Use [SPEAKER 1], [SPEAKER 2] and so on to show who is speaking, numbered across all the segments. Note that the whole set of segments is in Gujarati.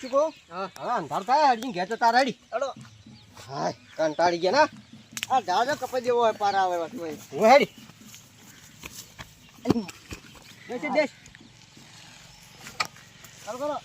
[SPEAKER 1] શું કહું?
[SPEAKER 2] હા.
[SPEAKER 1] હા અંધાર થાય અડીને ઘેર જતા રેડી.
[SPEAKER 2] હેડો
[SPEAKER 1] હાય કંટાળી ગયા ના?
[SPEAKER 2] આ દાદા કપાઈ દેવો હોય પારા આવે હોય.
[SPEAKER 1] હું હેડી.
[SPEAKER 2] દેશ દેશ ચાલો કરો.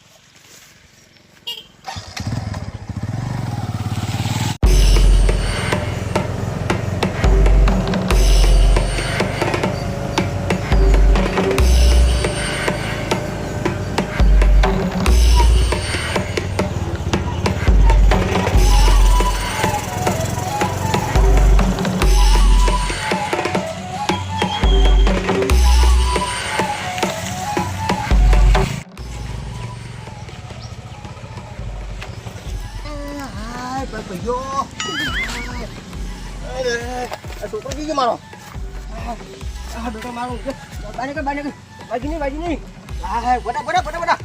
[SPEAKER 1] કર બાને કર બાજી નહીં બાજી નહીં. હાય બડા બડા બડા બડા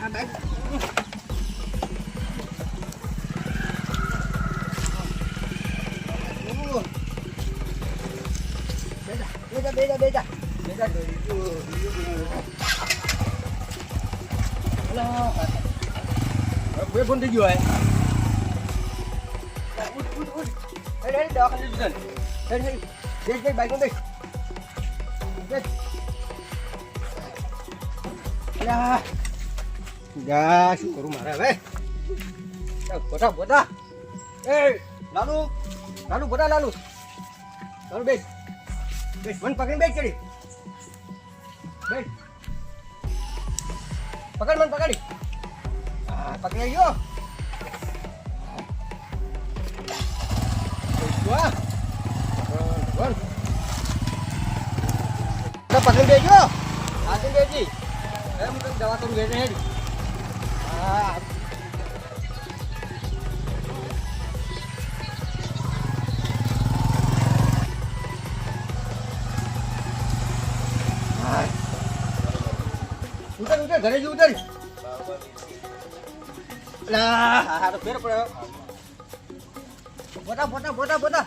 [SPEAKER 1] હા બાઈ બેજા બેજા બેજા બેજા બે ફોન થઈ ગયો હે ઉઠ ઉઠ ઉઠ. હેડ હેડ દવાખાને જજો હેડ હેડ. બેસ બેસ બાઈક બેસ. બેસ. અલા જા, શું કરું મારે હવે? બોટા બોટા એ, લાલુ લાલુ બોટા લાલુ. લાલુ, બેસ. બેસ, મન પકડી બેસ ચડી બેસ. પકડ મન, પકડી. આ પકડાઈ ગયો. પકડી તો દવા કરું હેડી હા ઉતર. ઉતર ઘરે જી ઉતર ફોટા ફોટા ફોટા ફેર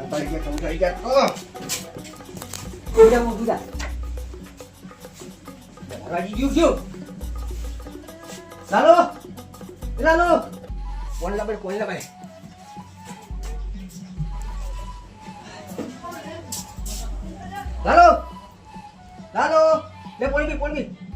[SPEAKER 1] કંટાળી ગયા કંટાળી ગયા ઓ પૂજા મો પૂજા રાજી જીવ જીવ ચાલો ચાલો કોણ લાવે કોણ લાવે ચાલો ચાલો લે પોણી પોણી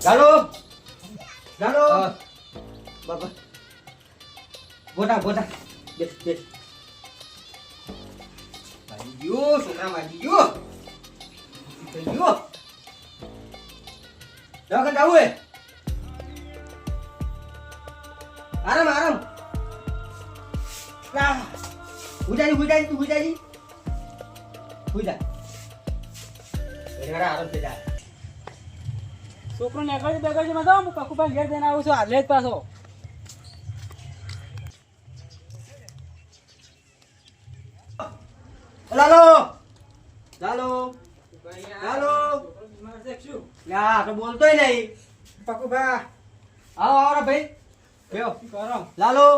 [SPEAKER 1] ચાલો ચાલો બાબા બોટા બોટા બેસ બેસ મારી ગયો છોકરા મારી ગયો થઈ ગયો દવાખાને જાવું હે? આરામ આરામ. ના. હુજાજી હુજાજી તું હુજાજી હુજા આરામ થઈ જાય.
[SPEAKER 3] છોકરો નીકળે બેગરમાં મજા હું કાકુભાઈ ઘેર જઈને આવું છું હાલે જ પાછો.
[SPEAKER 1] લાલો! લાલો! લાલો! યા તો બોલતોય નહીં.
[SPEAKER 3] ભાઈ
[SPEAKER 1] આવો આવો ભાઈ.
[SPEAKER 3] કરો
[SPEAKER 1] લાલો.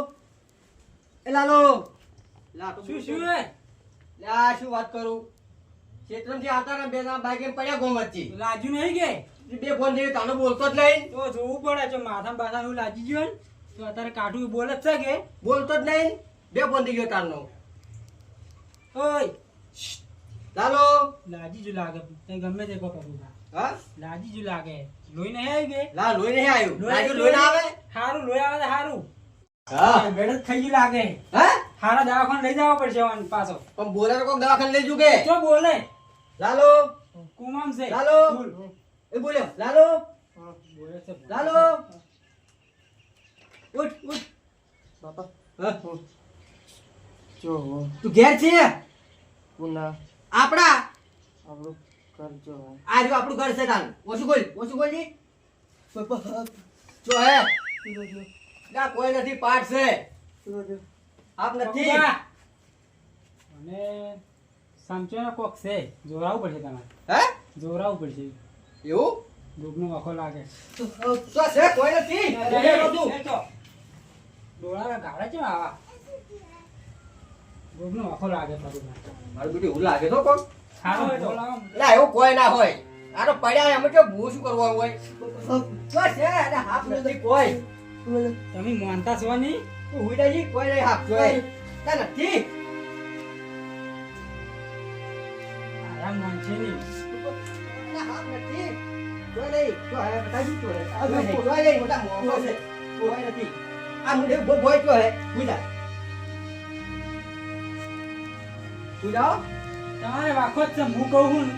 [SPEAKER 1] એ લાલો.
[SPEAKER 3] શું શું
[SPEAKER 1] એ. લા શું વાત કરું? ક્ષેત્રમથી આવતા ને બે ના બાઈક પડ્યા ગોમ વચ્ચે
[SPEAKER 3] રાજુ નહીં કે?
[SPEAKER 1] બે ફોન જેવી તાનો બોલતો જ નહીં.
[SPEAKER 3] તો જોવું પડે છે માથા બાથા હું લાજી ગયો તો અત્યારે કાઠું બોલે જ છે કે?
[SPEAKER 1] બોલતો જ નહીં. બે ફોન થઈ ગયો તારનો
[SPEAKER 3] ઓય.
[SPEAKER 1] લાલો.
[SPEAKER 3] લાજી જ લાગે. તે ગમે તે કહો કાકુભા
[SPEAKER 1] હા?
[SPEAKER 3] લાજી જ લાગે. લોહી નહીં આવી કે
[SPEAKER 1] લા લોહી નહીં આવ્યું. લાજુ લોહી ના આવે?
[SPEAKER 3] હારું લોહી આવે હારું.
[SPEAKER 1] હા.
[SPEAKER 3] બેડ થઈ ગયું લાગે.
[SPEAKER 1] હા?
[SPEAKER 3] હારા દવાખાને લઈ જવા પડશે પાછો.
[SPEAKER 1] પણ બોલે તો કોક દવાખાને લઈ કે?
[SPEAKER 3] જો બોલે.
[SPEAKER 1] લાલો.
[SPEAKER 3] કુમામ છે.
[SPEAKER 1] લાલો.
[SPEAKER 3] બોલ.
[SPEAKER 1] એ બોલ્યો લાલો.
[SPEAKER 3] હા, બોલે છે
[SPEAKER 1] લાલો. ઉઠ ઉઠ.
[SPEAKER 2] બાપા
[SPEAKER 1] હા?
[SPEAKER 2] જો
[SPEAKER 1] તું ઘેર છે?
[SPEAKER 2] પુના
[SPEAKER 1] આપડા
[SPEAKER 2] આપણું કરજો
[SPEAKER 1] આ જો આપણું ઘર છે તાન ઓછું બોલ ઓછું બોલ જી. જો હે. ના કોઈ નથી પાઠ છે. આપ નથી?
[SPEAKER 3] અને સામચોના કોક છે. જોરાવું પડશે તમારે.
[SPEAKER 1] હે?
[SPEAKER 3] જોરાવું પડશે.
[SPEAKER 1] એવું?
[SPEAKER 3] ભૂખનો વખો લાગે.
[SPEAKER 1] તો છે? કોઈ નથી?
[SPEAKER 3] ડોળા ગાળે છે આવા? ભૂખનો વખો લાગે
[SPEAKER 1] મારું બેટું એવું લાગે તો. કોણ ના એવું કોઈ ના હોય. આ તો પડ્યા અમે કે ભૂ શું કરવાનું હોય? તો છે? અને હાફ નથી કોઈ.
[SPEAKER 3] તમે માનતા છો નહીં?
[SPEAKER 1] ઉડાજી કોઈ નહીં હાફ જોઈ ના નથી.
[SPEAKER 3] આરામ માનશે નહીં
[SPEAKER 1] ના હાફ નથી કોઈ નહીં. જો હે બતાજી તો હે આ જો કોઈ નહીં મોટા મોટો છે કોઈ નથી આ મુંડે બો બોય તો હે ઉડા ઉડાઓ
[SPEAKER 3] તમારે વાખો જ છે હું કહું છું ને.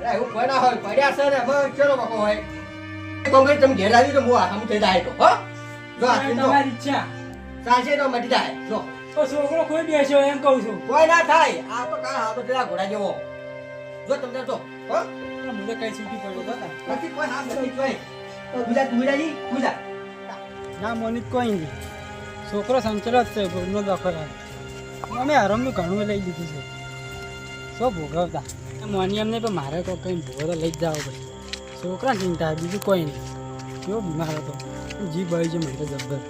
[SPEAKER 1] અરે એવું કોઈ ના હોય પડ્યા છે ને બસ ચલો બાપો હોય કોંગ્રેસ તમે ઘેર આવી તો હું આ હમ થઈ જાય તો હો જો આ ચીંધો
[SPEAKER 3] તમારી ઈચ્છા
[SPEAKER 1] સાંજે તો મટી જાય જો
[SPEAKER 3] તો છોકરો કોઈ બેસ્યો એમ કહું છું
[SPEAKER 1] હો?
[SPEAKER 3] મને કઈ છૂટી પડ્યો તો તા.
[SPEAKER 1] કોઈ હાથ નથી કોઈ. તો ગુજા ગુજાજી ગુજા
[SPEAKER 3] ના મોનિત કોઈ નહીં. છોકરો સંચલો જ છે ભૂખનો વખો લાગે અમે આરામનું ઘણું લઈ લીધું છે. શું ભોગવતા? મોની એમ નહીં પણ મારે કોઈ કંઈ ભોગવ લઈ જ જાવ પડે છોકરા ચિંતા બીજું કોઈ નહીં. કેવો બીમાર હતો. જી આવી છે મને જબ્બર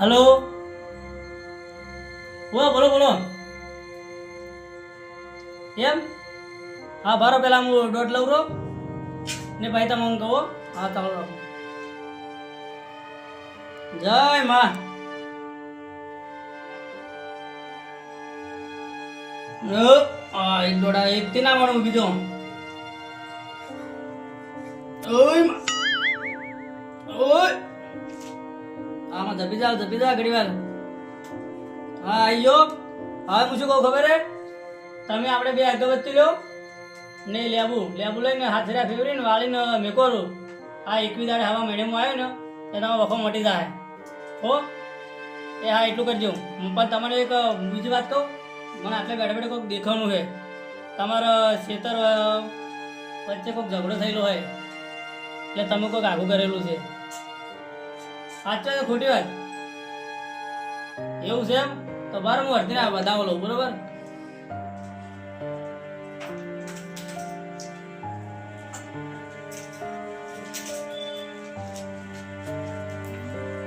[SPEAKER 4] હલો? બોલો બોલો બોલો. એમ હા બારો પેલા હું દોઢ લઉં રહો ને ભાઈ તમે હું કહો. હા, તમે રાખો જય માં. એક દોડા એક થી ના બીજો. ઓય. ઓય. આમાં જપી જાવ જપી જાવ ઘડી વાર. હા, આઈયો. હવે હું શું કહું ખબર હે? તમે આપણે બે અગરબત્તી લો. ને લેબુ. લેબુ લઈને હાથેરા ફેવરીને વાળીને મેકોરું. આ એકવી દાડે હવા મેડમ આવ્યો ને, એ તમારો વખો મટી જાય. હો? એ હા, એટલું કરજો. હું પણ તમને એક બીજી વાત કહું. મને આટલે બેઠા બેઠા કોઈક દેખાવાનું છે. તમારા ખેતર વચ્ચે કોઈક ઝઘડો થયેલો હોય. એટલે તમે કોઈક આગું કરેલું છે. સાચો ખોટી વાત એવું છે એમ? તો બાર હું ના બતાવો લઉં બરોબર?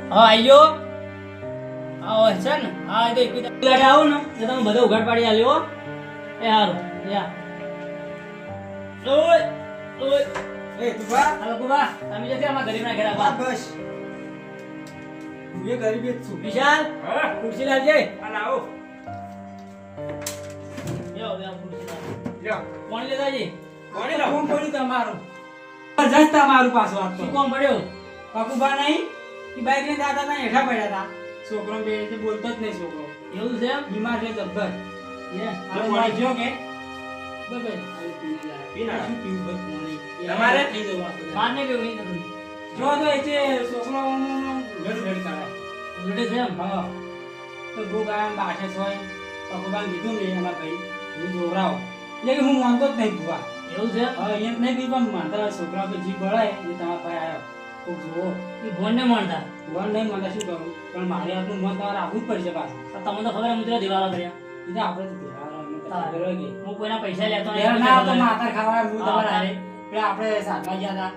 [SPEAKER 4] હા આયો આવો છે ને? હા, એ તો એક ગાડે આવો ને, તો તમે બધો ઉઘાડ પાડી આલ્યો એ હારું યા ઓય ઓય
[SPEAKER 3] એ તું બા
[SPEAKER 4] હાલો કુબા તમે જશે અમારા ગરીબના ઘેરા આવવા
[SPEAKER 1] બસ.
[SPEAKER 3] એ ગરીબી જ છું
[SPEAKER 4] વિશાલ ખુરશી લાવજે. લ્યો લ્યો ખુરશી લાવ.
[SPEAKER 3] લ્યો
[SPEAKER 4] જઈએ
[SPEAKER 3] કોણ પડ્યું તમારું? જબરજસ્ત તમારું પાછું આપતો
[SPEAKER 4] શું કોમ પડ્યો?
[SPEAKER 3] કાકુબા નહીં? બાઈક લઈને દાદા ત્યાં હેઠા પડ્યા હતા. છોકરો બે બોલતો જ નહીં છોકરો.
[SPEAKER 4] એવું છે
[SPEAKER 3] બીમાર છે જબ્બર. હવે કે?
[SPEAKER 4] તમારે? ને
[SPEAKER 3] જો તો એ છોકરો ઘડી ઘડી કાઢે
[SPEAKER 4] લૂંટે છે એમ
[SPEAKER 3] હા. તો ગો ગામ બાઠે હોય કાકુબા કીધું મેં એના ભાઈ હું જોવરાવો એટલે કે હું માનતો જ નહીં ભૂવા
[SPEAKER 4] એવું છે? એમ
[SPEAKER 3] હવે અહીંયા નહીં કીધું પણ માનતા છોકરા તો જીભ બળાય એ તમારા ભાઈ આવ્યો કોક જુઓ.
[SPEAKER 4] એ ભોન નહીં માનતા?
[SPEAKER 3] ભગવાન નહીં માનતા શું કરું? પણ મારે આપણું મન તમારે આપવું જ પડશે પાછું.
[SPEAKER 4] તો તમને તો ખબર મુદ્રા દિવાળો કર્યા.
[SPEAKER 3] એ તો આપણે તો તો કે.
[SPEAKER 4] હું કોઈના પૈસા લેતો
[SPEAKER 3] ભેળા ના આવતો માથા ખાવા હું
[SPEAKER 4] હા,
[SPEAKER 3] તમારે. પેલા આપણે સાતવા ગયા હતા.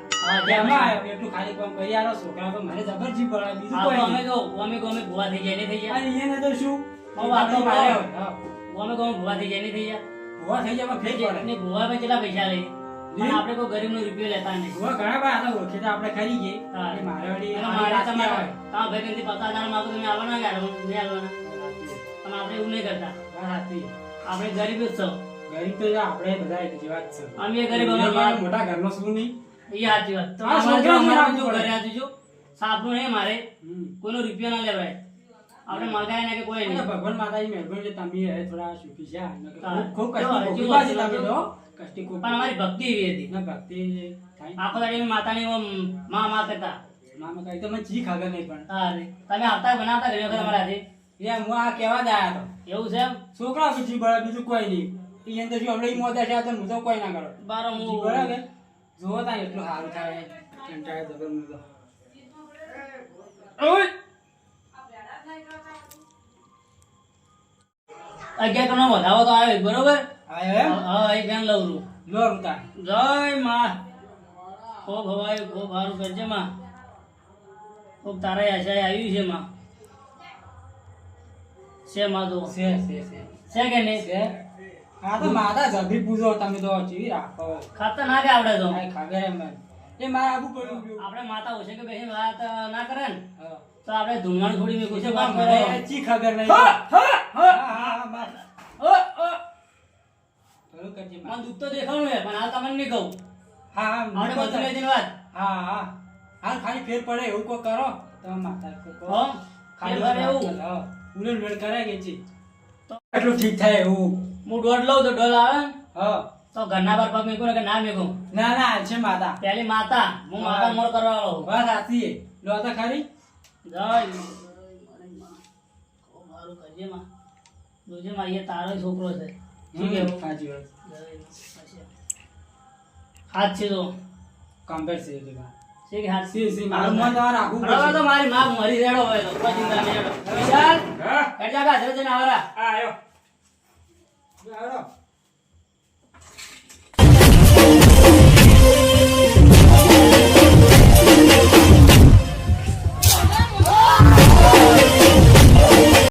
[SPEAKER 4] ત્યાં
[SPEAKER 3] આવ્યો, એટલું ખાલી કામ કરી આલો છોકરા તો મને જબર જીભ બીજું કોઈ
[SPEAKER 4] અમે
[SPEAKER 3] નહીં
[SPEAKER 4] તો અમે કહો ભૂવા થઈ જાય નહીં થઈ જાય
[SPEAKER 3] અને એને તો શું?
[SPEAKER 4] બહુ વાતો
[SPEAKER 3] મારે
[SPEAKER 4] કરો.
[SPEAKER 3] હોય. હા.
[SPEAKER 4] અમે કહો અમે ભૂવા થઈ જાય નહીં થઈ જાય
[SPEAKER 3] ભૂવા થઈ જાય ફેર પડે.
[SPEAKER 4] ને ભૂવા પર કેટલા પૈસા લે? આપણે કોઈ ગરીબ નો રૂપિયો લેતા નહીં.
[SPEAKER 3] ભૂવા ઘણા બધા હતા ઓળખીતા આપણે ખરી ગઈ મારે વળી
[SPEAKER 4] મારે તમારે ભાઈ પચાસ હજારમાં તમે આવવાના કે? પણ આપણે એવું નહીં કરતા. આપણે ગરીબ જ છો.
[SPEAKER 3] ગરીબ તો આપણે બધા એક જેવા જ છે.
[SPEAKER 4] અમે ગરીબ
[SPEAKER 3] એ
[SPEAKER 4] અમારા
[SPEAKER 3] મોટા ઘરનો શું નહીં?
[SPEAKER 4] એ સાચી વાત. તો
[SPEAKER 3] આ
[SPEAKER 4] અમારે જો
[SPEAKER 3] છોકરાઓને
[SPEAKER 4] અમારે જો
[SPEAKER 3] પડે.
[SPEAKER 4] ઘરે સાપનું નહીં મારે. કોઈનો રૂપિયા ના લેવાય. આપણે મગાય ના કે કોઈ નહીં.
[SPEAKER 3] ભગવાન માતાજી મહેરબાન છે તમે થોડા સુખી છે. ખૂબ કષ્ટી તમે? તો કષ્ટી ખૂબ
[SPEAKER 4] પણ અમારી ભક્તિ એવી હતી.
[SPEAKER 3] ના ભક્તિ
[SPEAKER 4] આખો દાડી માતાની મા માં કરતા
[SPEAKER 3] મામા કઈ તમે જી ખાગર નહીં પણ.
[SPEAKER 4] હા તમે આવતા બનાવતા ઘણી વખત અમારા હાથે.
[SPEAKER 3] એ હું આ કેવા જ તો.
[SPEAKER 4] એવું છે
[SPEAKER 3] છોકરા બીજી બળે બીજું કોઈ નહીં. એ તો જો હમણાં મોદા છે તો હું તો કોઈ ના કરો.
[SPEAKER 4] બાર હું
[SPEAKER 3] બરાબર? જો તા એટલું હાલ થાય. કંટાળે જબર હું તો. ઓય!
[SPEAKER 4] અગિયાર કનો વધાવો તો આવે બરોબર? હા એ કેમ લઉં છું.
[SPEAKER 3] લો રૂતા
[SPEAKER 4] જય માં. ખૂબ હવાયું ખૂબ સારું કરજે માં. ખૂબ તારા આશા આવ્યું છે માં. છે માં તો.
[SPEAKER 3] છે છે છે.
[SPEAKER 4] છે કે નહીં?
[SPEAKER 3] છે. આ તો માતા જભી પૂજો તમે તો ચીવી રાખો.
[SPEAKER 4] ખાતા ના આવડે તો.
[SPEAKER 3] આ ખબર એમ એ મારા આબુ પડ્યું
[SPEAKER 4] આપણે માતા ઓછે કે બેસી વાત ના કરે ને? તો આપણે ધૂમણ છોડી મેં
[SPEAKER 3] પૂછે
[SPEAKER 4] પૂછે વાત કરો.
[SPEAKER 3] ચી ખબર નહીં.
[SPEAKER 4] હા, હા, હા.
[SPEAKER 3] હા, હા, માર.
[SPEAKER 4] ઓ, ઓ.
[SPEAKER 3] થોડું કરજે.
[SPEAKER 4] મને દુઃખ તો દેખાણું હે પણ હાલ તમને નહીં કહું.
[SPEAKER 3] હા હા
[SPEAKER 4] આપણે બધું લઈ જઈને વાત.
[SPEAKER 3] હા હા. હાલ ખાલી ફેર પડે એવું કોઈ કરો. તમે માતા કહો.
[SPEAKER 4] હો?
[SPEAKER 3] ખાલી
[SPEAKER 4] એવું?
[SPEAKER 3] હા. ઉલન વેલ કરે કે તો એટલું ઠીક થાય એવું.
[SPEAKER 4] હું દોઢ લઉં તો ડોલ આવે?
[SPEAKER 3] હા.
[SPEAKER 4] તો ઘરના બાર પગ મેકું ને કે ના મેકું
[SPEAKER 3] ના ના હાલ છે માતા.
[SPEAKER 4] પેલી માતા. હું માતા મોર કરવા વાળો.
[SPEAKER 3] વાત સાચી લો તો ખરી
[SPEAKER 4] જય. મારું કરજે માં. દોજે માં તારો છોકરો છે?
[SPEAKER 3] સાચી વાત.
[SPEAKER 4] હાથ છે તો.
[SPEAKER 3] કમ્પેર છે એટલે.
[SPEAKER 4] છે કે હાથ?
[SPEAKER 3] સી સી
[SPEAKER 4] મારું
[SPEAKER 3] મારું
[SPEAKER 4] મન
[SPEAKER 3] તમારે રાખવું
[SPEAKER 4] બરાબર તો મારી માં મરી રેડો હોય તો. પછી નહીં રેડો વિશાલ
[SPEAKER 3] હા.
[SPEAKER 4] હેડ જા બે હાજર જઈને આવરા.
[SPEAKER 3] આ આવ્યો આવ્યો